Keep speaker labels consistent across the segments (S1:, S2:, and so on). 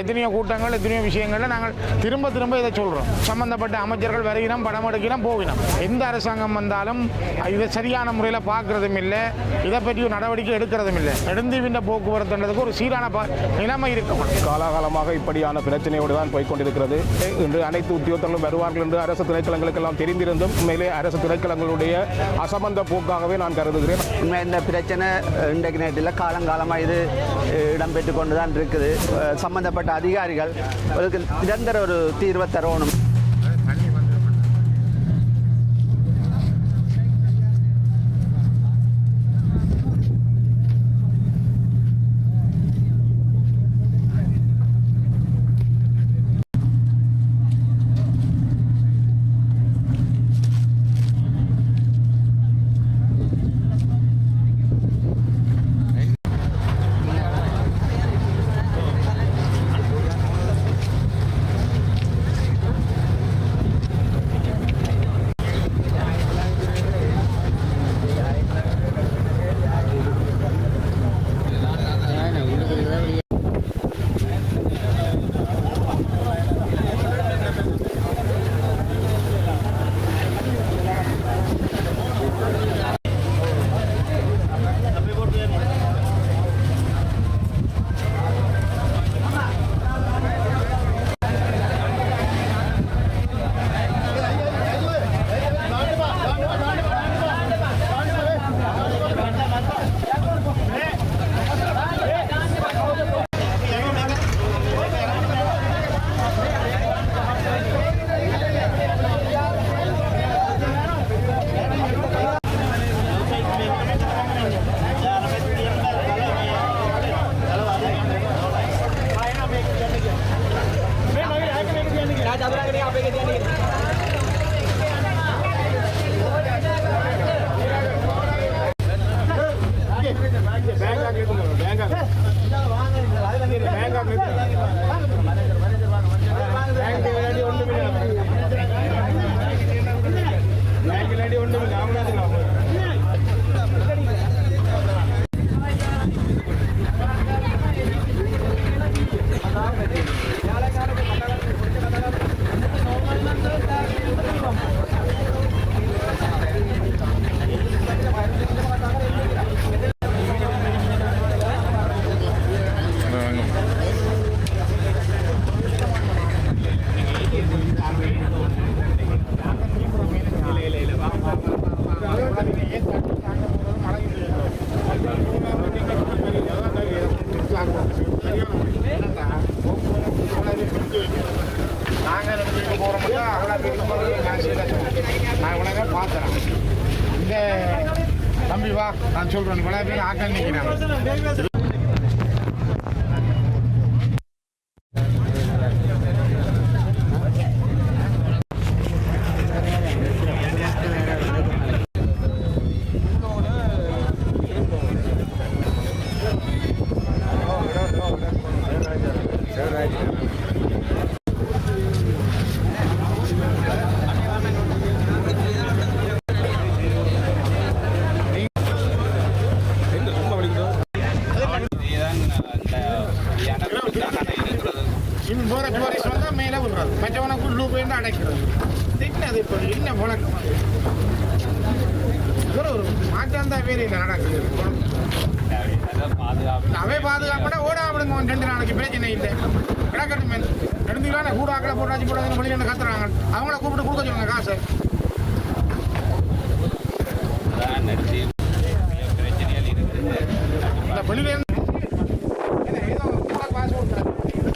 S1: எத்தனையோ கூட்டங்கள் எத்தனையோ விஷயங்கள்ல நாங்கள் திரும்ப திரும்ப இதை சொல்றோம். சம்பந்தப்பட்ட அமைச்சர்கள் வருகிறோம் படம் எடுக்கிறோம் போகிறோம் எந்த அரசாங்கம் வந்தாலும் இதை சரியான முறையில் பார்க்கறதும் இல்லை இதை பற்றி ஒரு நடவடிக்கை எடுக்கிறதும் இல்லை. நெடுந்தீவின் போக்குவரத்துன்றதுக்கு ஒரு சீரான ப- நிலைமை இருக்கும்
S2: காலாகாலமாக இப்படியான பிரச்சனையோடு தான் போய்க்கொண்டிருக்கிறது. இன்று அனைத்து உத்தியோகத்தர்களும் வருவார்கள் என்று அரசு திணைக்களங்களுக்கெல்லாம் தெரிந்திருந்தும் உண்மையிலே அரசு திணைக்களங்களுடைய அசம்பந்த போக்காகவே நான் கருதுகிறேன்.
S3: உண்மை இந்த பிரச்சனை இன்றைக்கு நேரத்தில் காலங்காலமாக இது இடம்பெற்று கொண்டு தான் இருக்குது. அஹ், சம்பந்தப்பட்ட அதிகாரிகள் அதுக்கு நிரந்தர ஒரு தீர்வை தரணும்.
S1: தம்பி வா நான் சொல்கிறேன் இவ்வளோ பேர் ஆக்க நிற்கிறேன் இன்னும் போகிற என்ன பழக்கம் அது? ஒரு ஒரு மாற்றம் தான் பேர் இல்லை நடக்குது அவை பாதுகாப்பட ஓட விடுங்க ஒரு ரெண்டு நாளைக்கு பிரச்சனை இல்லை கிடக்கட்டும் ரெண்டு கூட கூடாக்கில் போட்டாச்சு போடாதுன்னு வெளியில் கத்துறாங்க அவங்கள கூப்பிட்டு கொடுக்க சொல்லுங்க காசு இந்த வெளியில ஏதோ காசு கொடுத்தாரு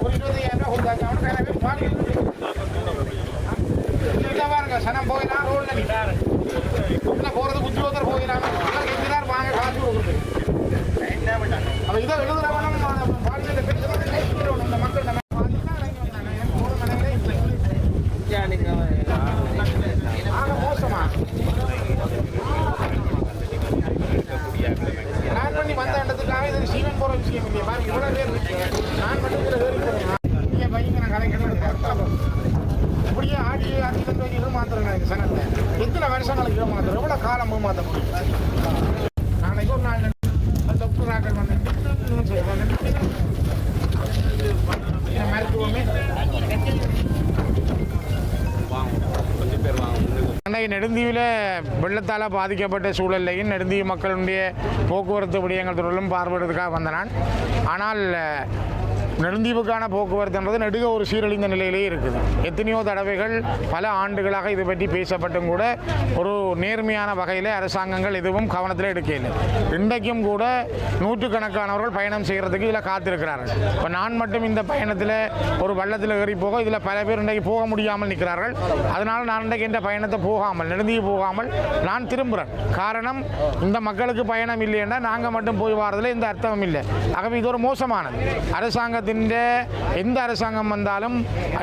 S1: ஒரு இருபதாயிரம் ரூபாய் கொடுத்தாச்சு அவனுக்கு சனம் போயிடலாம் பாடி இல்லை பாருங்க சனம் போயினா போயிடலாம் நிற்கிறாரு போறது வாங்க காசு கொடுக்குறது அப்ப இதை எழுதுறவனும் பாலியல பேசுறவனும் இந்த மக்கள் நம்ம நான் பண்ணி வந்த இடத்துக்காக இது சீவன் போகிற விஷயம் இல்லையா பாருங்க பேர் இருக்கு நான் மட்டும் இதுல ஏறி போறேன் நீங்க பயங்கர கலைக்கணும் இப்படியே ஆடி அது இதுன்னு ஏமாத்துறேன் எனக்கு சனத்தை. எத்தனை வருஷங்களுக்கு நாளைக்கு ஏமாத்துறேன்? எவ்வளோ காலம் ஏமாத்த முடியும்? நாளைக்கு ஒரு நாள் டாக்டர் நாட்கள் வந்து மருத்துவமே? நெடுந்தீவில் வெள்ளத்தால் பாதிக்கப்பட்ட சூழல்லையும் நெடுந்தீவு மக்களுடைய போக்குவரத்து விடயங்கள் தொடர்பிலும் பார்வையிடுறதுக்காக வந்த நான். ஆனால் நெடுந்தீவுக்கான போக்குவரத்துன்றது நெடுக ஒரு சீரழிந்த நிலையிலே இருக்குது. எத்தனையோ தடவைகள் பல ஆண்டுகளாக இது பற்றி பேசப்பட்டும் கூட ஒரு நேர்மையான வகையில் அரசாங்கங்கள் எதுவும் கவனத்தில் எடுக்கல இன்றைக்கும் கூட நூற்றுக்கணக்கானவர்கள் பயணம் செய்கிறதுக்கு இதில் காத்திருக்கிறார்கள். இப்போ நான் மட்டும் இந்த பயணத்தில் ஒரு வள்ளத்தில் ஏறி போக இதில் பல பேர் இன்றைக்கு போக முடியாமல் நிற்கிறார்கள். அதனால் நான் இன்றைக்கு இந்த பயணத்தை போகாமல் நெடுந்தீவு போகாமல் நான் திரும்புகிறேன். காரணம் இந்த மக்களுக்கு பயணம் இல்லைன்னா நாங்கள் மட்டும் போய் வாரதில் இந்த அர்த்தமும் இல்லை. ஆகவே இது ஒரு மோசமானது. அரசாங்கத்தை அரசாங்கத்தின் எந்த அரசாங்கம் வந்தாலும்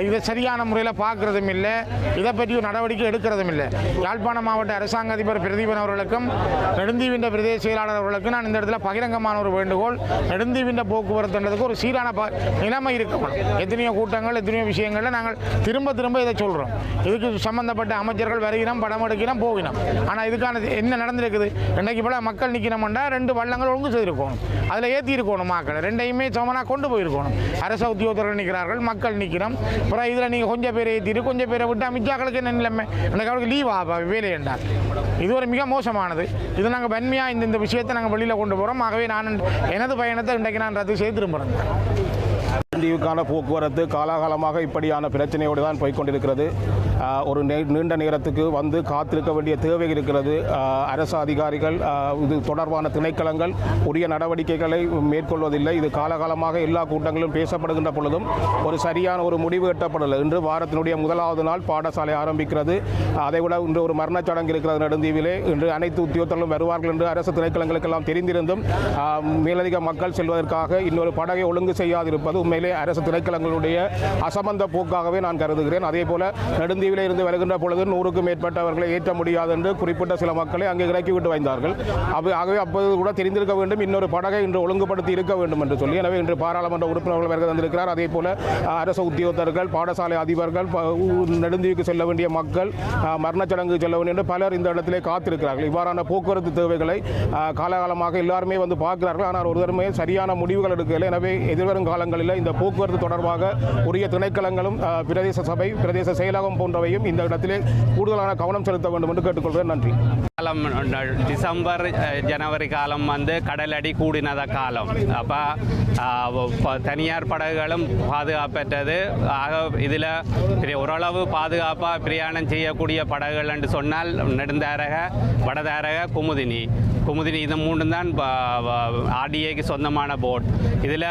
S1: இதை சரியான முறையில் பார்க்கறதும் இல்லை. இதை பற்றி ஒரு நடவடிக்கை எடுக்கிறதும் இல்லை. யாழ்ப்பாணம் மாவட்ட அரசாங்க அதிபர் பிரதீபன் அவர்களுக்கும் நெடுந்தீவின்ற பிரதேச செயலாளர் அவர்களுக்கும் நான் இந்த இடத்துல பகிரங்கமான ஒரு வேண்டுகோள். நெடுந்தீவின்ற போக்குவரத்துன்றதுக்கு ஒரு சீரான ப நிலைமை இருக்கணும். எத்தனையோ கூட்டங்கள் எத்தனையோ விஷயங்களில் நாங்கள் திரும்ப திரும்ப இதை சொல்கிறோம் இதுக்கு சம்பந்தப்பட்ட அமைச்சர்கள் வருகிறோம் படம் எடுக்கிறோம் போகினோம். ஆனால் இதுக்கான என்ன நடந்திருக்குது? இன்றைக்கு போல மக்கள் நிற்கிறோம்னா ரெண்டு வள்ளங்கள் ஒழுங்கு செய்திருக்கணும். அதில் ஏற்றி இருக்கணும் மக்கள். ரெண்டையுமே சமனாக கொண்டு போயிருக்கணும். அரச உத்தியோகத்தர்கள் நிற்கிறார்கள் மக்கள் நிற்கிறோம். அப்புறம் இதில் நீங்கள் கொஞ்சம் பேரை ஏற்றிட்டு கொஞ்சம் பேரை விட்டு மிச்சாக்களுக்கு என்ன நிலைமை? எனக்கு அவருக்கு லீவ் ஆபா வேலை இது ஒரு மிக மோசமானது. இது நாங்கள் வன்மையாக இந்த இந்த விஷயத்தை நாங்கள் வெளியில் கொண்டு போகிறோம் ஆகவே நான் எனது பயணத்தை இன்றைக்கு நான் ரத்து செய்து திரும்புகிறேன்
S2: தீவுக்கான போக்குவரத்து காலாகாலமாக இப்படியான பிரச்சனையோடு தான் போய்க்கொண்டிருக்கிறது ஒரு நீண்ட நேரத்துக்கு வந்து காத்திருக்க வேண்டிய தேவை இருக்கிறது. அரசு அதிகாரிகள் இது தொடர்பான திணைக்களங்கள் உரிய நடவடிக்கைகளை மேற்கொள்வதில்லை. இது காலகாலமாக எல்லா கூட்டங்களிலும் பேசப்படுகின்ற பொழுதும் ஒரு சரியான ஒரு முடிவு எட்டப்படலை. இன்று வாரத்தினுடைய முதலாவது நாள் பாடசாலை ஆரம்பிக்கிறது. அதைவிட இன்று ஒரு மரணச் சடங்கு இருக்கிறது நெடுந்தீவிலே. இன்று அனைத்து உத்தியோகத்தர்களும் வருவார்கள் என்று அரசு திணைக்களங்களுக்கெல்லாம் தெரிந்திருந்தும் மேலதிக மக்கள் செல்வதற்காக இன்னொரு படகை ஒழுங்கு செய்யாதிருப்பது உண்மையிலே அரசு திணைக்களங்களுடைய அசமந்த போக்காகவே நான் கருதுகிறேன். அதே போல நெடுந்தீவிலே இருந்து வருகின்ற பொழுது நூறுக்கும் மேற்பட்டவர்களை ஏற்ற முடியாது என்று குறிப்பிட்ட சில மக்களை அங்கே இறக்கிவிட்டு வந்தார்கள். அப்ப- ஆகவே அப்போது கூட தெரிந்திருக்க வேண்டும் இன்னொரு படகை இன்று ஒழுங்குபடுத்தி இருக்க வேண்டும் என்று சொல்லி எனவே இன்று பாராளுமன்ற உறுப்பினர்கள் வருகை தந்திருக்கிறார். அதே போல அரசு உத்தியோகத்தர்கள் பாடசாலை அதிபர்கள் நெடுந்தீவுக்கு செல்ல வேண்டிய மக்கள் மரணச்சடங்கு சடங்கு செல்ல வேண்டும் என்று பலர் இந்த இடத்திலே காத்திருக்கிறார்கள். இவ்வாறான போக்குவரத்து தேவைகளை காலகாலமாக எல்லாருமே வந்து பார்க்கிறார்கள். ஆனால் ஒருவருமே சரியான முடிவுகள் எடுக்கவில்லை. எனவே எதிர்வரும் காலங்களில் இந்த போக்குவரத்து தொடர்பாக உரிய திணைக்களங்களும் பிரதேச சபை பிரதேச செயலகம் போன்ற போன்றவையும் இந்த இடத்திலே கூடுதலான கவனம் செலுத்த வேண்டும் என்று கேட்டுக்கொள்கிறேன். நன்றி.
S4: காலம் டிசம்பர் ஜனவரி காலம் வந்து கடலடி கூடினத காலம். அப்போ தனியார் படகுகளும் பாதுகாப்பற்றது. ஆக இதில் ஓரளவு பாதுகாப்பாக பிரயாணம் செய்யக்கூடிய படகுகள் என்று சொன்னால் நெடுந்தாரக வடதாரக குமுதினி. குமுதினி இது மூணு தான் ஆர்டிஏக்கு சொந்தமான போட் இதில்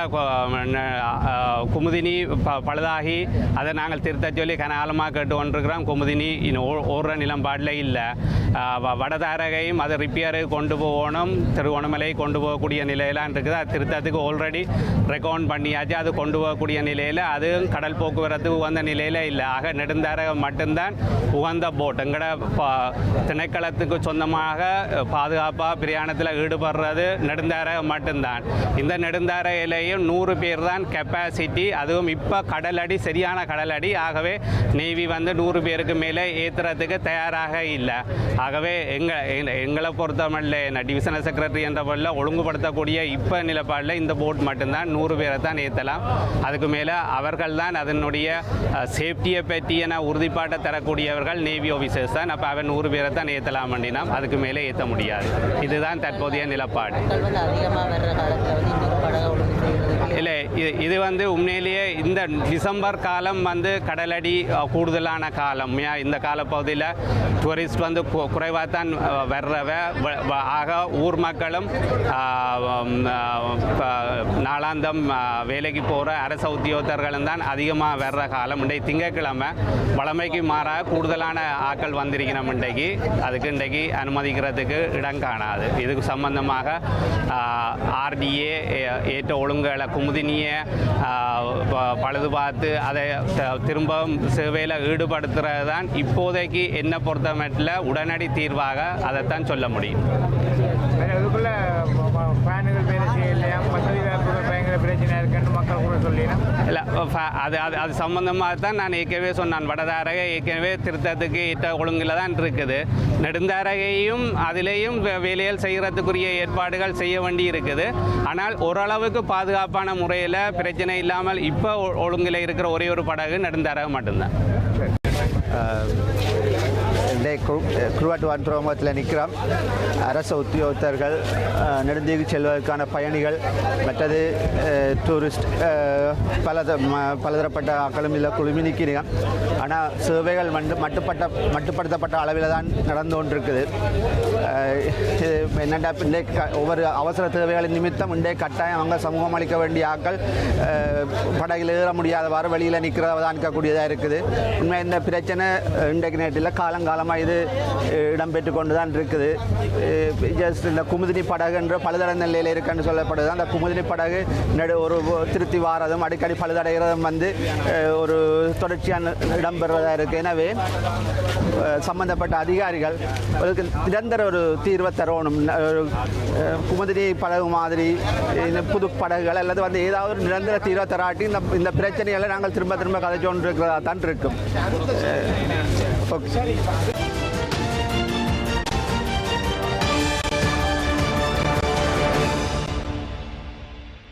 S4: குமுதினி ப பழுதாகி அதை நாங்கள் திருத்த சொல்லி கனகாலமாக கேட்டு கொண்டிருக்கிறோம். குமுதினி இன்னும் ஓ- ஓடுற நிலம்பாடில் இல்லை. வடதாரகையும் அதை ரிப்பேருக்கு கொண்டு போகணும் திருகோணமலையை கொண்டு போகக்கூடிய நிலையெல்லாம் இருக்குது. அது திருத்தத்துக்கு ஆல்ரெடி ரெக்கவுண்ட் பண்ணியாச்சு. அது கொண்டு போகக்கூடிய நிலையில் அதுவும் கடல் போக்குவரத்து உகந்த நிலையில் இல்லை. ஆக நெடுந்தாரகம் மட்டும்தான் உகந்த போட் எங்கட திணைக்களத்துக்கு சொந்தமாக பாதுகாப்பாக பிரயாணத்தில் ஈடுபடுறது நெடுந்தாரை மட்டும்தான். இந்த நெடுந்தாரையிலேயும் நூறு பேர் தான் கெப்பாசிட்டி அதுவும் இப்போ கடலடி சரியான கடலடி. ஆகவே நேவி வந்து நூறு பேருக்கு மேலே ஏற்றுறதுக்கு தயாராக இல்லை. ஆகவே எங்கள் எங்களை பொறுத்தமல்ல டிவிஷனல் செக்ரட்டரி என்ற பொருளில் ஒழுங்குபடுத்தக்கூடிய இப்போ நிலப்பாடில் இந்த போட் மட்டும்தான் நூறு பேரை தான் ஏற்றலாம் அதுக்கு மேலே அவர்கள் தான் அதனுடைய சேஃப்டியை பற்றியன உறுதிப்பாட்டை தரக்கூடியவர்கள் நேவி ஆஃபீஸர்ஸ் தான். அப்போ அவன் நூறு பேரை தான் ஏற்றலாம் அப்படின்னா அதுக்கு மேலே ஏற்ற முடியாது. இதுதான் தற்போதைய நிலப்பாடு.
S5: வந்து அதிகமாக வர்ற காலத்தில் வந்து இன்னொரு படகை ஒழுங்கு செய்கிறது
S4: இல்லை இது இது வந்து உண்மையிலேயே இந்த டிசம்பர் காலம் வந்து கடலடி கூடுதலான காலம். இந்த காலப்பகுதியில் டூரிஸ்ட் வந்து குறைவாக தான் வர்றவ வ- ஆக ஊர் மக்களும் நாளாந்தம் வேலைக்கு போகிற அரச உத்தியோகத்தர்களும் தான் அதிகமாக வர்ற காலம். இன்றைக்கு திங்கட்கிழமை வளமைக்கு மாறாக கூடுதலான ஆக்கள் வந்திருக்கணும் இன்றைக்கு. அதுக்கு இன்றைக்கு அனுமதிக்கிறதுக்கு இடம் காணாது. இதுக்கு சம்பந்தமாக ஆர்டிஏ ஏற்ற ஒழுங்கு குமுதினியை ப- பழுது பார்த்து அதை திரும்பவும் சேவையில் ஈடுபடுத்துறது தான் இப்போதைக்கு என்ன பொறுத்தமட்டில் உடனடி தீர்வாக அதைத்தான் சொல்ல முடியும்.
S1: அதுக்குள்ள ஃபேனுகள் வேலை செய்யலையா? வசதி வாய்ப்புகள் பயங்கர பிரச்சனை இருக்குன்னு மக்கள் கூட சொல்லினா
S4: இல்லை அது அது அது சம்பந்தமாக தான் நான் ஏற்கனவே சொன்னான். வடதாரகை ஏற்கனவே திருத்தத்துக்கு ஏற்ற ஒழுங்கில் தான் இருக்குது. நெடுந்தாரகையும் அதிலேயும் வே- வேலைகள் செய்கிறதுக்குரிய ஏற்பாடுகள் செய்ய வேண்டி இருக்குது. ஆனால் ஓரளவுக்கு பாதுகாப்பான முறையில் பிரச்சனை இல்லாமல் இப்போ ஒழுங்கில் இருக்கிற ஒரே ஒரு படகு நெடுந்தாரகம் மட்டும்தான்.
S3: இந்த குருவாட்டுவான் துறைமுகத்தில் நிற்கிறோம். அரசு உத்தியோகத்தர்கள் நெடுந்தீவு செல்வதற்கான பயணிகள் மற்றது டூரிஸ்ட் பல ம- பலதரப்பட்ட ஆக்களும் இல்லை குழுமி நிற்கிறீங்க. ஆனால் சேவைகள் வந்து மட்டுப்பட்ட மட்டுப்படுத்தப்பட்ட அளவில் தான் நடந்து கொண்டிருக்குது. என்னடா இன்றைய ஒவ்வொரு அவசர தேவைகளின் நிமித்தம் இன்றைய கட்டாயம் அவங்க சமூகம் அளிக்க வேண்டிய ஆட்கள் படகில் ஏற முடியாதவாறு வெளியில் நிற்கிறதா இருக்கக்கூடியதாக இருக்குது உண்மை இந்த பிரச்சனை இன்றைக்கு நேரத்தில் காலங்காலமாக இது இடம்பெற்று கொண்டு தான் இருக்குது ஜஸ்ட் இந்த குமுதினி என்று பழுதடை நிலையில் இருக்குன்னு சொல்லப்படுது அந்த குமுதினி படகு நடு ஒரு திருத்தி வாரதும் அடிக்கடி பழுதடைகிறதும் வந்து ஒரு தொடர்ச்சியான இடம்பெறுவதாக இருக்குது எனவே சம்பந்தப்பட்ட அதிகாரிகள் அதுக்கு நிரந்தர ஒரு தீர்வை தரணும் ந- படகு மாதிரி இந்த புது படகுகள் அல்லது வந்து ஏதாவது ஒரு நிரந்தர தீர்வை தராட்டி இந்த இந்த பிரச்சனைகளை நாங்கள் திரும்ப திரும்ப கதைச்சோன்னு இருக்கிறதா தான் இருக்கும். ஓகே.